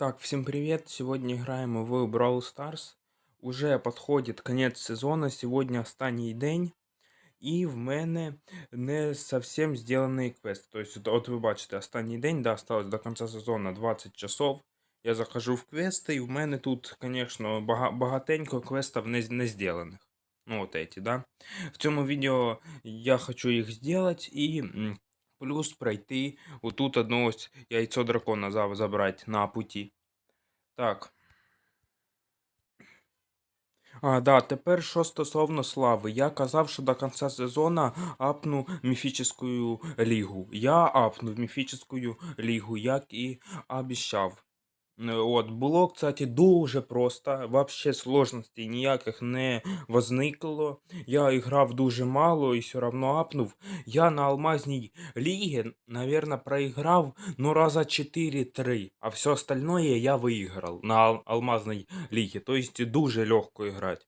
Так, всем привет! Сегодня играем в Brawl Stars. Уже подходит конец сезона, сегодня останній день. І в мене не совсем зроблений квест. Тобто, от, от ви бачите, останній день, да, осталось до кінця сезону 20 часов. Я захожу в квести, і в мене тут, звісно, бага багатенько квестів не, не зроблених. Ну, от эти, да. В цьому відео я хочу їх зробити і м, плюс пройти отут одно ось яйцо дракона за- забрати на путі. Так. А, да, тепер що стосовно слави. Я казав, що до кінця сезону апну міфічну лігу. Я апну міфічну лігу, як і обіцяв. Е, От, було, кстати, дуже просто. Вообще сложностей ніяких не возникло. Я грав дуже мало і все равно апнув. Я на алмазній лігі, наверное, проіграв ну раза 4-3, а все остальное я выиграл на ал- алмазной лиге. То есть дуже легко играть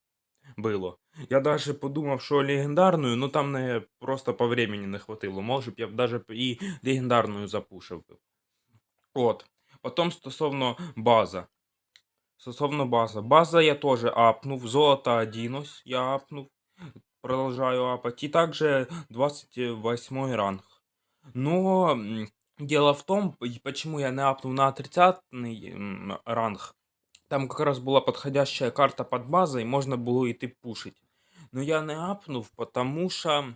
было. Я даже подумав, що легендарную, ну там не просто по времени не хватило. Може б я б даже і легендарную запушив. От. Потім стосовно база. Стосовно база. База я теж апнув. Золото 1 ось я апнув. Продолжаю апать. И также 28 ранг. Но дело в том, почему я не апнул на 30 ранг. Там как раз была подходящая карта под базой, можно было идти пушить. Но я не апнув, потому что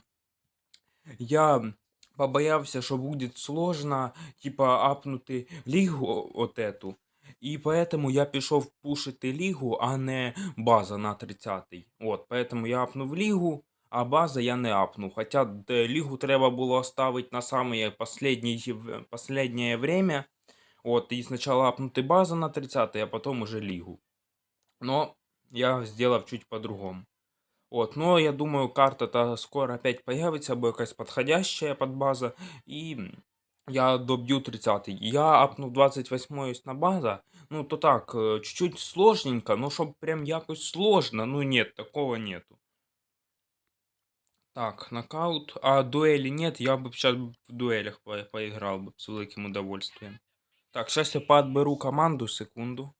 я побоявся, що буде сложно, типа, апнути лігу от эту. І поэтому я пішов пушити лігу, а не база на 30-й. От, поэтому я апнув лігу, а база я не апнув. Хоча д- лігу треба було оставити на самое последнее, в- последнее время. От, і спочатку апнути базу на 30-й, а потім уже лігу. Но я сделав чуть по-другому. От, но я думаю, карта-то скоро опять появится, або якась подходящая под база, и я добью 30-й. Я апну 28 ось на база, ну то так, э, чуть-чуть сложненько, но чтоб прям якось сложно, ну нет, такого нету. Так, нокаут. А дуэли нет, я бы сейчас в дуэлях по- поиграл бы с великим удовольствием. Так, сейчас я подберу команду, секунду.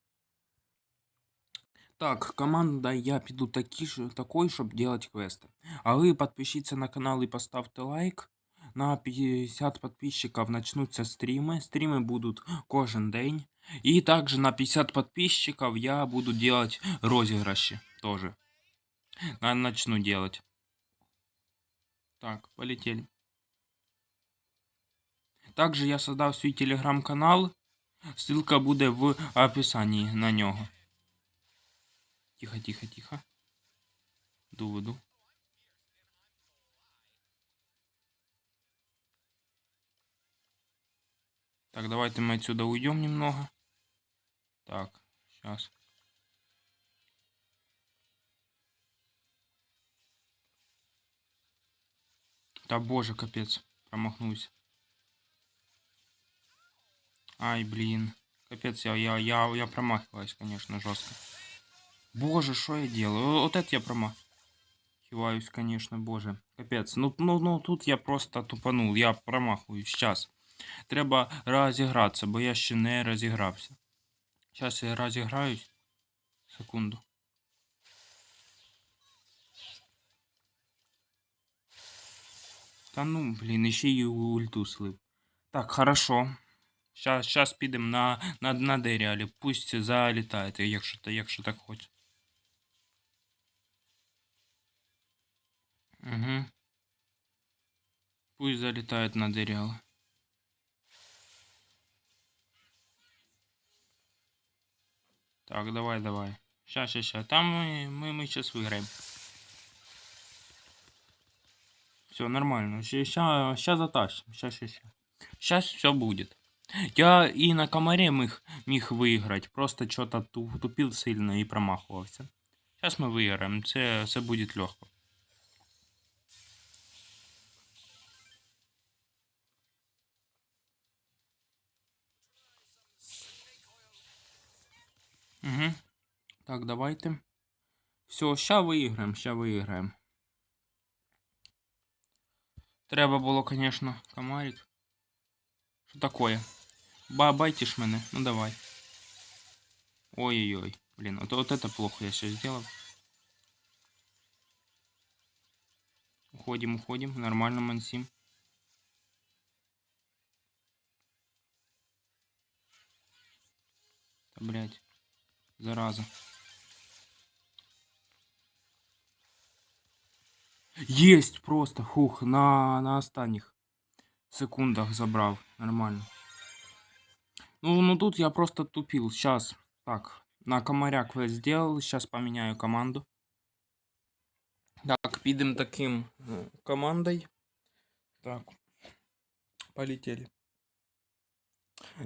Так, команда я піду такі ж, такой, щоб делать квести. А ви підпишіться на канал і поставте лайк. На 50 подписчиков начнутся стримы. Стримы будут кожен день. И также на 50 подписчиков я буду делать розыгрыши тоже. На- Начну делать. Так, полетели. Также я создав свій телеграм-канал. Ссылка буде в описании на нього. Тихо, тихо, тихо. Иду, иду. Так, давайте мы отсюда уйдем немного. Так, сейчас. Да боже, капец. Промахнулся. Ай, блин. Капец, я, я, я, я промахиваюсь, конечно, жестко. Боже, что я делаю? Вот это я промахиваюсь, конечно, боже. Капец. Ну, ну, ну, тут я просто тупанул. Я промахуюсь. Сейчас. Треба розігратися, бо я ще не розігрався. Зараз я розіграюсь. Секунду. Та ну, блін, ще й ульту слив. Так, хорошо. Щас, щас підемо на, на, на деріалі. Пусть залітає, якщо, якщо так хоче. Пусть залітають на деріал. Так, давай, давай. Ща, ща, ща. Там мы, мы, мы сейчас выиграем. Все нормально. Сейчас, сейчас затащим. Сейчас, сейчас, сейчас. Сейчас все будет. Я и на комаре мог, мог выиграть. Просто что-то тупил сильно и промахивался. Сейчас мы выиграем. Це, це будет легко. Угу. Так, давайте. Все, ща виграємо, ща виграємо. Треба було, конечно, комарик. Що такое? Ба байтиш мене? Ну давай. Ой-ой-ой. Блин, вот, вот это плохо я сейчас сделал. Уходим, уходим. Нормально мансим. Да, блядь. Зараза. Есть просто, хух, на, на останніх секундах забрав. Нормально. Ну, ну тут я просто тупил. Сейчас. Так, на комаря квест сделал. Сейчас поменяю команду. Так, підем таким э, командой. Так. Полетели.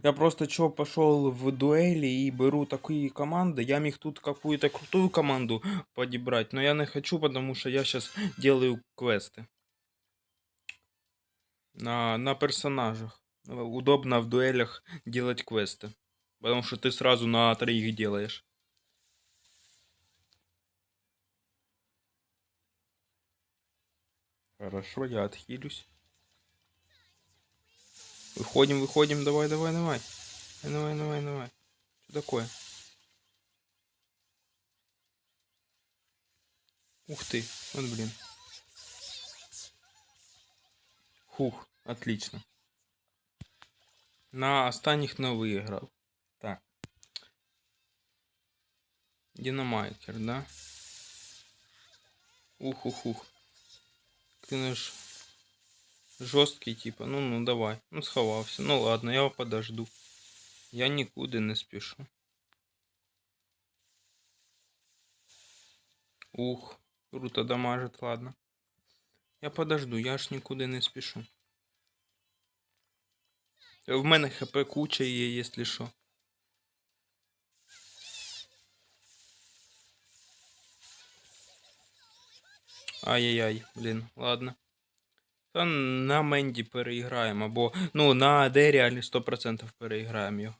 Я просто чё пошел в дуэли и беру такие команды. Я мог тут какую-то крутую команду подобрать, но я не хочу, потому что я сейчас делаю квесты. На, на персонажах. Удобно в дуэлях делать квесты. Потому что ты сразу на троих делаешь. Хорошо, я отхилюсь. Выходим, выходим, давай, давай, давай. Давай, давай, давай. Что такое? Ух ты, вот блин. Хух, отлично. На останніх не виграв. Так. Динамайкер, да? Ух, ух, ух. Ты наш жорсткий, типа. Ну, ну давай. Ну, сховався. Ну ладно, я подожду. Я нікуди не спішу. Ух, круто дамажит, ладно. Я подожду, я ж нікуди не спішу. В мене хп куча є, якщо що. Ай-яй-яй, блін, ладно. Та на Менді переіграємо, або. Ну, на АД реально 100% переіграємо його.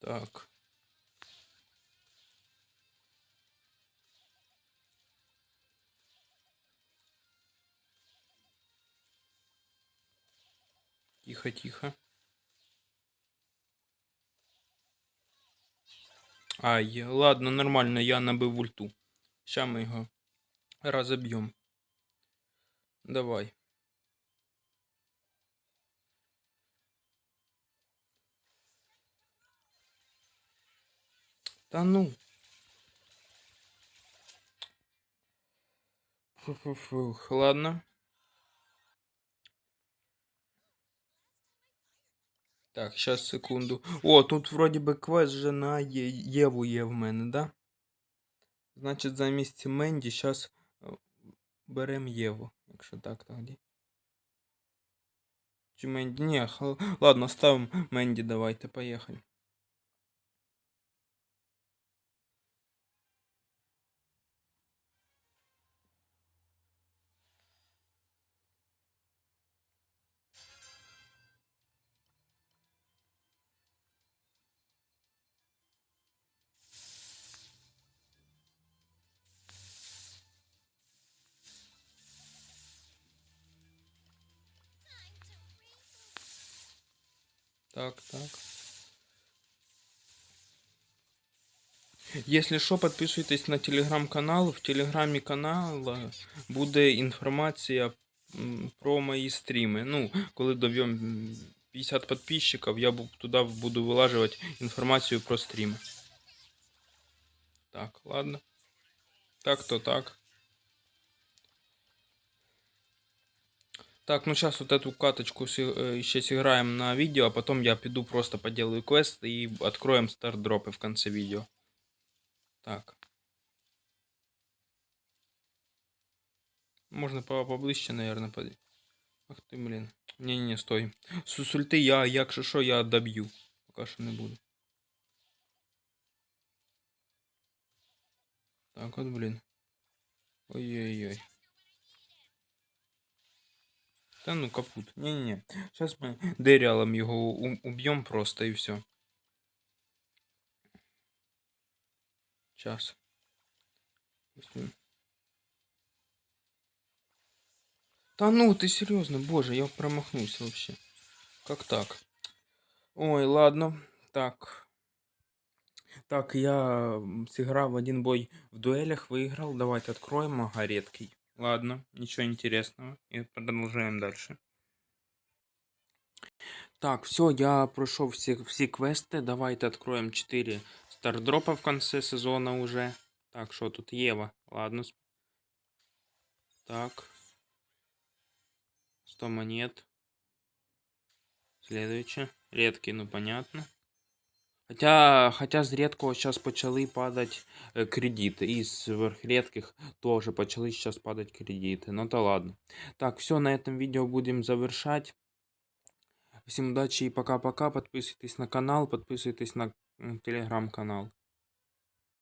Так. Тихо, тихо. Ай, ладно, нормально, я набив ульту. Ща ми його розоб'ємо. Давай. Та ну. Фу-фу-фух, ладно. Так, сейчас секунду. О, тут вроді би квест вже на Є- Єву є в мене, да? Значить, замість Менді зараз беремо Єву. Якщо так, тоді. Чи Менді? Ні, ладно, ставимо Менді, давайте, поїхали. Так, так. Если що, підписуйтесь на телеграм-канал. В телеграмі каналу буде інформація м, про мої стріми. Ну, коли доб'ємо 50 підписчиків, я бу- туди буду вилажувати інформацію про стріми. Так, ладно. Так, то так. Так, ну сейчас вот эту каточку э, еще сыграем на видео, а потом я пойду просто поделаю квест и откроем стардропы в конце видео. Так. Можно по поближче, наверное, под... Ах ты, блин. Не-не-не, стой. С с ульти я, якщо що, я доб'ю. Поки що не буду. Так, от, блін. Ой-ой-ой. Та ну капут. Не-не-не. Сейчас мы дерялом його у- уб'ємо просто і все. Час. Та ну, ты серьезно, боже, я промахнулся вообще. Как так? Ой, ладно. Так. Так, я сыграл один бой в дуэлях, выиграл. Давайте откроем. Ага, редкий. Ладно, ничего интересного. И продолжаем дальше. Так, все, я прошел все, все квесты. Давайте откроем 4 стардропа в конце сезона уже. Так, что тут Ева? Ладно. Так. 100 монет. Следующее. Редкий, ну понятно. Хотя, хотя з рідкого зараз почали падати е, кредити. І з сверхредких теж почали зараз падати кредити. Ну та ладно. Так, все, на этом видео будем завершать. Всем удачи и пока-пока. Подписывайтесь на канал, подписывайтесь на телеграм-канал.